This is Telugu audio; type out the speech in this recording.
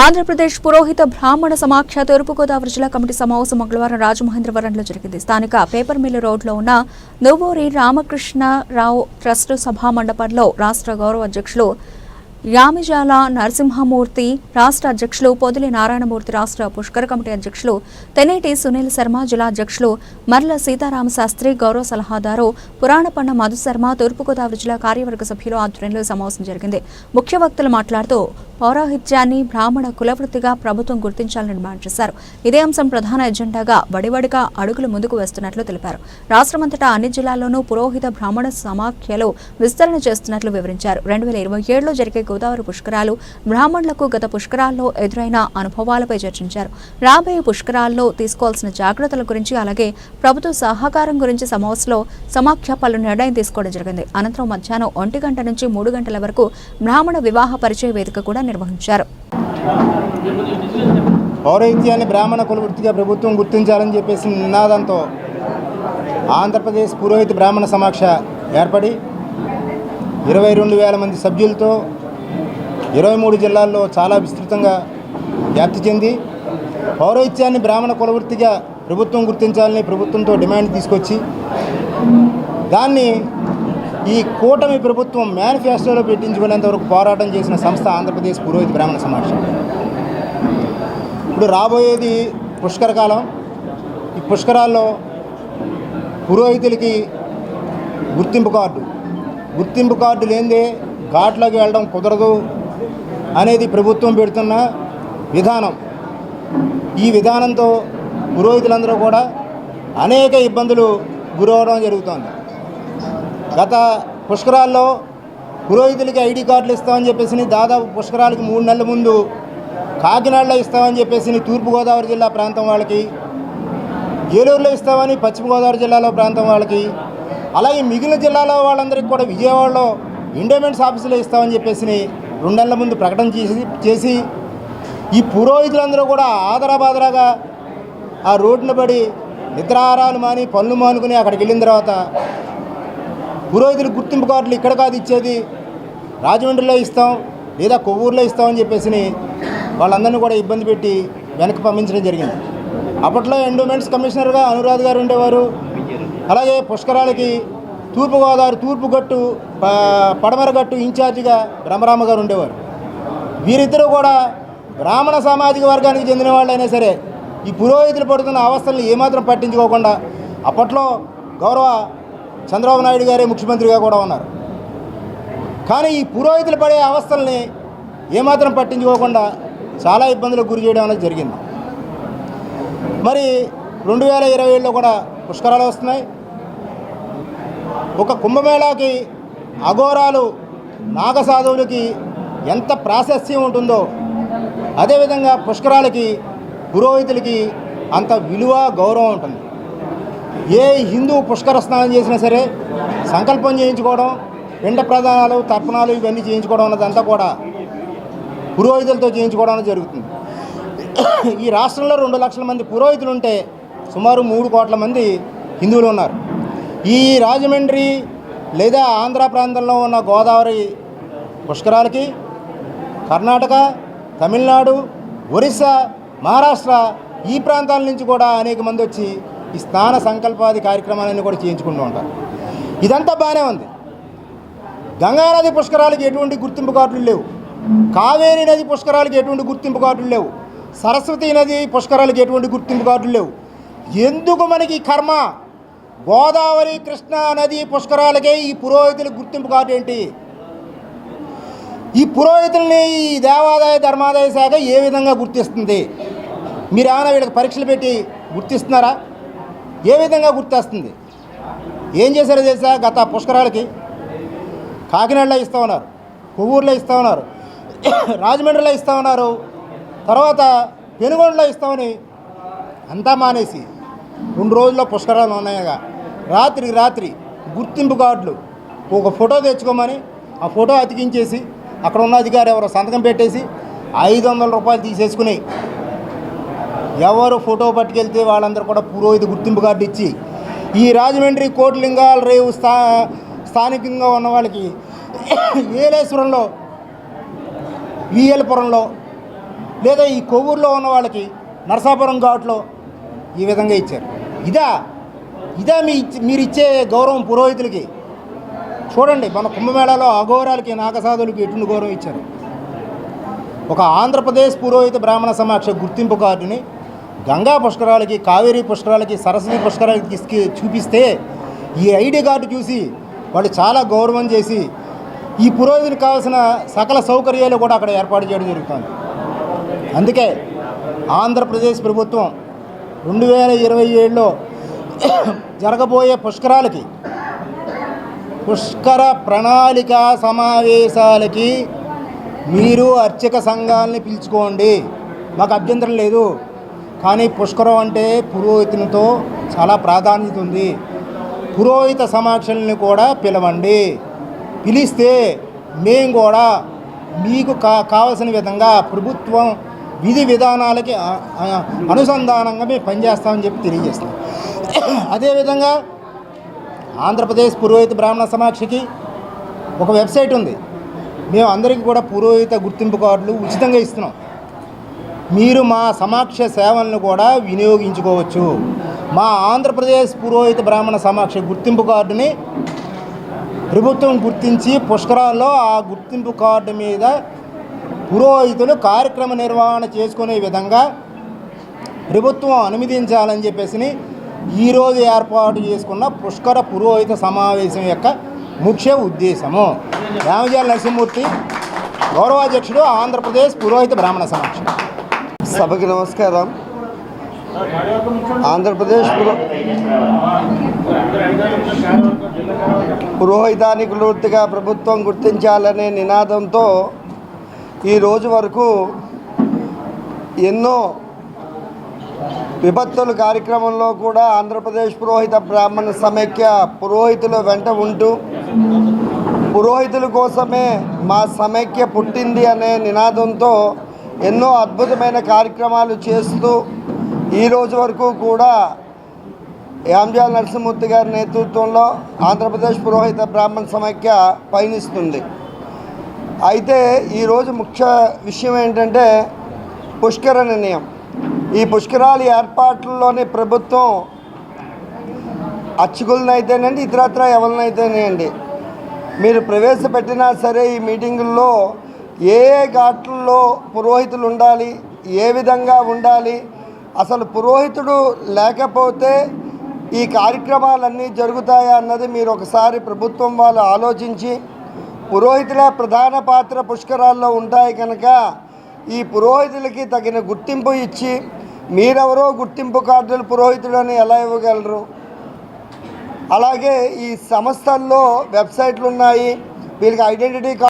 ఆంధ్రప్రదేశ్ పురోహిత బ్రాహ్మణ సమాఖ్య తూర్పుగోదావరి జిల్లా కమిటీ సమావేశం మంగళవారం రాజమహేంద్రవరంలో జరిగింది. స్థానిక పేపర్ మిల్లు రోడ్లో ఉన్న నువ్వూరి రామకృష్ణరావు ట్రస్ట్ సభా మండపంలో రాష్ట్ర గౌరవ అధ్యక్షులు యామిజాల నరసింహమూర్తి రాష్ట్ర అధ్యక్షులు పొదిలి నారాయణమూర్తి రాష్ట్ర పుష్కర కమిటీ అధ్యక్షులు తెనేటి సునీల్ శర్మ జిల్లా అధ్యక్షులు మర్ల సీతారామ శాస్త్రి గౌరవ సలహాదారు పురాణపన్న మధు శర్మ తూర్పుగోదావరి జిల్లా కార్యవర్గ సభ్యులు ఆధ్వర్యంలో సమావేశం జరిగింది. ముఖ్య వక్తలు మాట్లాడుతూ పౌరోహిత్యాన్ని బ్రాహ్మణ కులవృత్తిగా ప్రభుత్వం గుర్తించాలని డిమాండ్ చేశారు. ఇదే అంశం ప్రధాన ఎజెండాగా వడివడిగా అడుగులు ముందుకు వేస్తున్నట్లు తెలిపారు. రాష్ట్రమంతటా అన్ని జిల్లాల్లోనూ పురోహిత బ్రాహ్మణ సమాఖ్యలు విస్తరణ చేస్తున్నట్లు వివరించారు. రెండు వేల ఇరవై ఏడులో జరిగే గోదావరి పుష్కరాలు బ్రాహ్మణులకు గత పుష్కరాల్లో ఎదురైన అనుభవాలపై చర్చించారు. రాబోయే పుష్కరాల్లో తీసుకోవాల్సిన జాగ్రత్తల గురించి అలాగే ప్రభుత్వ సహకారం గురించి సమావేశంలో సమాఖ్య పలు నిర్ణయం తీసుకోవడం జరిగింది. అనంతరం మధ్యాహ్నం ఒంటి గంట నుంచి మూడు గంటల వరకు బ్రాహ్మణ వివాహ పరిచయ వేదిక కూడా నిర్వహించారు. పౌరహిత్యాన్ని బ్రాహ్మణ కులవృత్తిగా ప్రభుత్వం గుర్తించాలని చెప్పేసి నినాదంతో ఆంధ్రప్రదేశ్ పురోహిత బ్రాహ్మణ సమాక్ష ఏర్పడి ఇరవై రెండు వేల మంది సభ్యులతో ఇరవై మూడు జిల్లాల్లో చాలా విస్తృతంగా వ్యాప్తి చెంది పౌరహిత్యాన్ని బ్రాహ్మణ కులవృత్తిగా ప్రభుత్వం గుర్తించాలని ప్రభుత్వంతో డిమాండ్ తీసుకొచ్చి దాన్ని ఈ కూటమి ప్రభుత్వం మేనిఫెస్టోలో పెట్టించుకునేంత వరకు పోరాటం చేసిన సంస్థ ఆంధ్రప్రదేశ్ పురోహిత బ్రాహ్మణ సమాజం. ఇప్పుడు రాబోయేది పుష్కర కాలం. ఈ పుష్కరాల్లో పురోహితులకి గుర్తింపు కార్డు. గుర్తింపు కార్డు లేనిదే ఘాట్లోకి వెళ్ళడం కుదరదు అనేది ప్రభుత్వం పెడుతున్న విధానం. ఈ విధానంతో పురోహితులందరూ కూడా అనేక ఇబ్బందులు గురవడం జరుగుతోంది. గత పుష్కరాల్లో పురోహితులకి ఐడి కార్డులు ఇస్తామని చెప్పేసి దాదాపు పుష్కరాలకి మూడు నెలల ముందు కాకినాడలో ఇస్తామని చెప్పేసి తూర్పుగోదావరి జిల్లా ప్రాంతం వాళ్ళకి ఏలూరులో ఇస్తామని పశ్చిమ గోదావరి జిల్లాలో ప్రాంతం వాళ్ళకి అలాగే మిగిలిన జిల్లాలో వాళ్ళందరికీ కూడా విజయవాడలో ఇండోమెంట్స్ ఆఫీసులో ఇస్తామని చెప్పేసి రెండు నెలల ముందు ప్రకటన చేసి చేసి ఈ పురోహితులందరూ కూడా ఆదరాబాదరాగా ఆ రోడ్డున పడి నిద్రాహారాలు మాని పనులు మానుకుని అక్కడికి వెళ్ళిన తర్వాత పురోహితులు గుర్తింపు కార్డులు ఇక్కడ కాదు ఇచ్చేది. రాజమండ్రిలో ఇస్తాం లేదా కొవ్వూరులో ఇస్తామని చెప్పేసి వాళ్ళందరినీ కూడా ఇబ్బంది పెట్టి వెనక్కి పంపించడం జరిగింది. అప్పట్లో ఎండోమెంట్స్ కమిషనర్గా అనురాధ్ గారు ఉండేవారు. అలాగే పుష్కరాలకి తూర్పుగోదావరి తూర్పు గట్టు పడమర గట్టు ఇన్ఛార్జిగా బ్రహ్మరామ గారు ఉండేవారు. వీరిద్దరూ కూడా బ్రాహ్మణ సామాజిక వర్గానికి చెందిన వాళ్ళైనా సరే ఈ పురోహితులు పడుతున్న అవస్థలను ఏమాత్రం పట్టించుకోకుండా అప్పట్లో గౌరవ చంద్రబాబు నాయుడు గారే ముఖ్యమంత్రిగా కూడా ఉన్నారు. కానీ ఈ పురోహితులు పడే అవస్థల్ని ఏమాత్రం పట్టించుకోకుండా చాలా ఇబ్బందులకు గురి చేయడం అనేది జరిగింది. మరి రెండు వేల ఇరవై ఏడులో కూడా పుష్కరాలు వస్తున్నాయి. ఒక కుంభమేళాకి అఘోరాలు నాగసాధువులకి ఎంత ప్రాశస్త్యం ఉంటుందో అదేవిధంగా పుష్కరాలకి పురోహితులకి అంత విలువ గౌరవం ఉంటుంది. ఏ హిందూ పుష్కర స్నానం చేసినా సరే సంకల్పం చేయించుకోవడం పిండ ప్రదానాలు తర్పణాలు ఇవన్నీ చేయించుకోవడం అన్నదంతా కూడా పురోహితులతో చేయించుకోవడం అనేది జరుగుతుంది. ఈ రాష్ట్రంలో రెండు లక్షల మంది పురోహితులు ఉంటే సుమారు మూడు కోట్ల మంది హిందువులు ఉన్నారు. ఈ రాజమండ్రి లేదా ఆంధ్ర ప్రాంతంలో ఉన్న గోదావరి పుష్కరాలకి కర్ణాటక తమిళనాడు ఒరిస్సా మహారాష్ట్ర ఈ ప్రాంతాల నుంచి కూడా అనేక మంది వచ్చి ఈ స్నాన సంకల్పాది కార్యక్రమాలన్నీ కూడా చేయించుకుంటూ ఉంటారు. ఇదంతా బాగానే ఉంది. గంగానది పుష్కరాలకి ఎటువంటి గుర్తింపు కార్డులు లేవు. కావేరీ నది పుష్కరాలకి ఎటువంటి గుర్తింపు కార్డులు లేవు. సరస్వతి నది పుష్కరాలకి ఎటువంటి గుర్తింపు కార్డులు లేవు. ఎందుకు మనకి కర్మ? గోదావరి కృష్ణా నది పుష్కరాలకే ఈ పురోహితుల గుర్తింపు కార్డు ఏంటి? ఈ పురోహితుల్ని ఈ దేవాదాయ ధర్మాదాయ శాఖ ఏ విధంగా గుర్తిస్తుంది? మీరు ఏమైనా వీళ్ళకి పరీక్షలు పెట్టి గుర్తిస్తున్నారా? ఏ విధంగా గుర్తొస్తుంది? ఏం చేశారో తెలుసా? గత పుష్కరాలకి కాకినాడలో ఇస్తా ఉన్నారు కొవ్వూరులో ఇస్తా ఉన్నారు రాజమండ్రిలో ఇస్తా ఉన్నారు తర్వాత పెనుగొండలో ఇస్తామని అంతా మానేసి రెండు రోజుల్లో పుష్కరాలు ఉన్నాయిగా. రాత్రికి రాత్రి గుర్తింపు కార్డులు ఒక ఫోటో తెచ్చుకోమని ఆ ఫోటో అతికించేసి అక్కడ ఉన్న అధికారి ఎవరో సంతకం పెట్టేసి ఐదు వందల రూపాయలు తీసేసుకుని ఎవరు ఫోటో పట్టుకెళ్తే వాళ్ళందరూ కూడా పురోహిత గుర్తింపు కార్డు ఇచ్చి ఈ రాజమండ్రి కోటిలింగాల రేవు స్థా స్థానికంగా ఉన్న వాళ్ళకి ఏలేశ్వరంలో విఎల్పురంలో లేదా ఈ కొవ్వూరులో ఉన్న వాళ్ళకి నరసాపురం ఘాట్లో ఈ విధంగా ఇచ్చారు. ఇదా ఇదా మీ మీరు ఇచ్చే గౌరవం పురోహితులకి. చూడండి మన కుంభమేళాలో అఘోరాలకి నాగసాధులకి ఎటువంటి గౌరవం ఇచ్చారు? ఒక ఆంధ్రప్రదేశ్ పురోహిత బ్రాహ్మణ సమాక్ష గుర్తింపు కార్డుని గంగా పుష్కరాలకి కావేరీ పుష్కరాలకి సరస్వతి పుష్కరాలకి తీసుకు చూపిస్తే ఈ ఐడి కార్డు చూసి వాళ్ళు చాలా గౌరవం చేసి ఈ పురోహితునికి కావాల్సిన సకల సౌకర్యాలు కూడా అక్కడ ఏర్పాటు చేయడం జరుగుతుంది. అందుకే ఆంధ్రప్రదేశ్ ప్రభుత్వం రెండు వేల ఇరవై ఏడులో జరగబోయే పుష్కరాలకి పుష్కర ప్రణాళిక సమావేశాలకి మీరు అర్చక సంఘాలని పిలుచుకోండి. మాకు అభ్యంతరం లేదు. కానీ పుష్కరం అంటే పురోహితునితో చాలా ప్రాధాన్యత ఉంది. పురోహిత సమాక్షల్ని కూడా పిలవండి. పిలిస్తే మేము కూడా మీకు కా కావలసిన విధంగా ప్రభుత్వం విధి విధానాలకి అనుసంధానంగా మేము పనిచేస్తామని చెప్పి తెలియజేస్తాం. అదేవిధంగా ఆంధ్రప్రదేశ్ పురోహిత బ్రాహ్మణ సమాక్షకి ఒక వెబ్సైట్ ఉంది. మేము అందరికీ కూడా పురోహిత గుర్తింపు కార్డులు ఉచితంగా ఇస్తున్నాం. మీరు మా సమాక్ష సేవలను కూడా వినియోగించుకోవచ్చు. మా ఆంధ్రప్రదేశ్ పురోహిత బ్రాహ్మణ సమాక్ష గుర్తింపు కార్డుని ప్రభుత్వం గుర్తించి పుష్కరాల్లో ఆ గుర్తింపు కార్డు మీద పురోహితులు కార్యక్రమ నిర్వహణ చేసుకునే విధంగా ప్రభుత్వం అనుమతించాలని చెప్పేసి ఈరోజు ఏర్పాటు చేసుకున్న పుష్కర పురోహిత సమావేశం యొక్క ముఖ్య ఉద్దేశము. రామజాల నరసింహమూర్తి గౌరవాధ్యక్షుడు ఆంధ్రప్రదేశ్ పురోహిత బ్రాహ్మణ సమాక్షం. సభకి నమస్కారం. ఆంధ్రప్రదేశ్ పురోహితానికి వృత్తిగా ప్రభుత్వం గుర్తించాలనే నినాదంతో ఈ రోజు వరకు ఎన్నో విపత్తుల కార్యక్రమంలో కూడా ఆంధ్రప్రదేశ్ పురోహిత బ్రాహ్మణ సమైక్య పురోహితుల వెంట ఉంటూ పురోహితుల కోసమే మా సమైక్య పుట్టింది అనే నినాదంతో ఎన్నో అద్భుతమైన కార్యక్రమాలు చేస్తూ ఈ రోజు వరకు కూడా యాంజాల్ నరసింహమూర్తి గారి నేతృత్వంలో ఆంధ్రప్రదేశ్ పురోహిత బ్రాహ్మణ సమైక్య పయనిస్తుంది. అయితే ఈరోజు ముఖ్య విషయం ఏంటంటే పుష్కర నిర్ణయం. ఈ పుష్కరాల ఏర్పాట్లలోని ప్రభుత్వం అర్చకులనైతేనండి ఇతరత్ర ఎవరినైతేనే అండి మీరు ప్రవేశపెట్టినా సరే ఈ మీటింగుల్లో ఏ ఏ ఘాట్లలో పురోహితులు ఉండాలి ఏ విధంగా ఉండాలి అసలు పురోహితుడు లేకపోతే ఈ కార్యక్రమాలన్నీ జరుగుతాయా అన్నది మీరు ఒకసారి ప్రభుత్వం వాళ్ళు ఆలోచించి పురోహితుల ప్రధాన పాత్ర పుష్కరాల్లో ఉంటాయి కనుక ఈ పురోహితులకి తగిన గుర్తింపు ఇచ్చి మీరెవరో గుర్తింపు కార్డులు పురోహితుడని ఎలా ఇవ్వగలరు? అలాగే ఈ సంస్థల్లో వెబ్సైట్లు ఉన్నాయి వీళ్ళకి ఐడెంటిటీ కార్డు